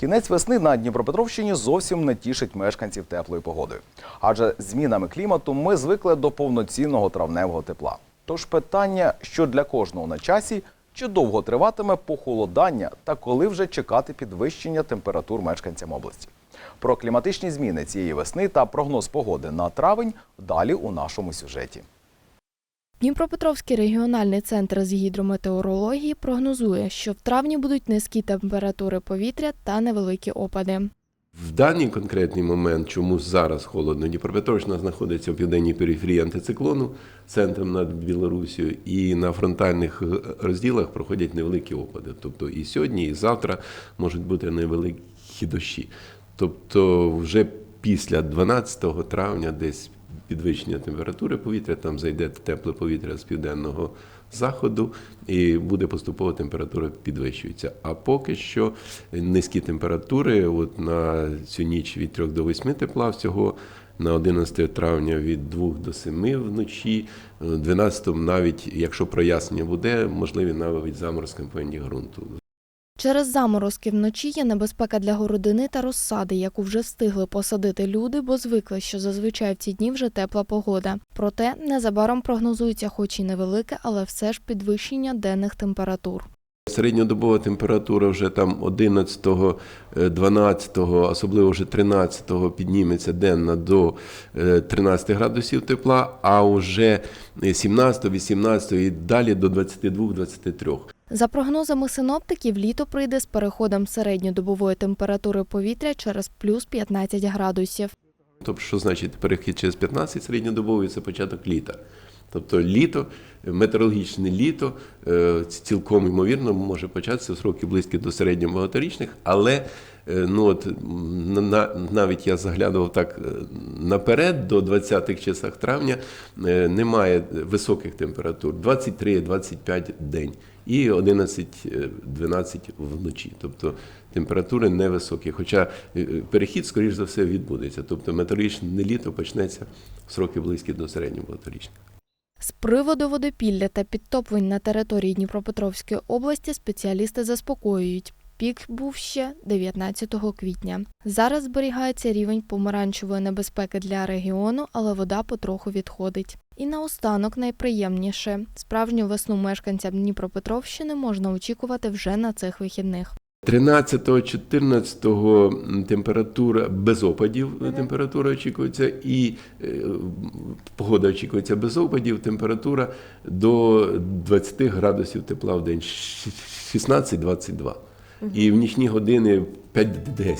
Кінець весни на Дніпропетровщині зовсім не тішить мешканців теплою погодою. Адже змінами клімату ми звикли до повноцінного травневого тепла. Тож питання, що для кожного на часі, чи довго триватиме похолодання та коли вже чекати підвищення температур мешканцям області. Про кліматичні зміни цієї весни та прогноз погоди на травень далі у нашому сюжеті. Дніпропетровський регіональний центр з гідрометеорології прогнозує, що в травні будуть низькі температури повітря та невеликі опади. В даний конкретний момент, чому зараз холодно, Дніпропетровщина знаходиться в південній периферії антициклону, центром над Білорусією, і на фронтальних е, розділах проходять невеликі опади. Тобто і сьогодні, і завтра можуть бути невеликі дощі. Тобто, вже після 12 травня, десь підвищення температури повітря, там зайде тепле повітря з південного заходу, і буде поступово температура підвищується. А поки що низькі температури, от на цю ніч від 3 до 8 тепла всього. На 11 травня від 2 до 7 вночі, 12 навіть, якщо прояснення буде, можливі навіть заморозки в певні ґрунту. Через заморозки вночі є небезпека для городини та розсади, яку вже встигли посадити люди, бо звикли, що зазвичай в ці дні вже тепла погода. Проте незабаром прогнозується, хоч і невелике, але все ж підвищення денних температур. Середньодобова температура вже там 11, 12, особливо вже 13 підніметься денна до е, 13 градусів тепла, а вже 17, 18 і далі до 22-23. За прогнозами синоптиків, літо прийде з переходом середньодобової температури повітря через плюс 15 градусів. Тобто, що значить перехід через 15 середньодобовий це початок літа. Тобто літо, метеорологічне літо е, цілком ймовірно може початися в сроки близькі до середньобагаторічних, але е, ну от на- на- навіть я заглядував так е, наперед, до 20-х числах травня немає високих температур 23-25 день і 11-12 вночі. Тобто температури невисокі. Хоча перехід, скоріш за все, відбудеться. Тобто метеорологічне літо почнеться в сроки близькі до середньобагаторічних. З приводу водопілля та підтоплень на території Дніпропетровської області спеціалісти заспокоюють. Пік був ще 19 квітня. Зараз зберігається рівень помаранчевої небезпеки для регіону, але вода потроху відходить. І наостанок найприємніше справжню весну мешканцям Дніпропетровщини можна очікувати вже на цих вихідних. 13-14 температура без опадів. Температура очікується, і е, погода очікується без опадів. Температура до 20 градусів тепла в день, 16-22. І в нічні години 5-10.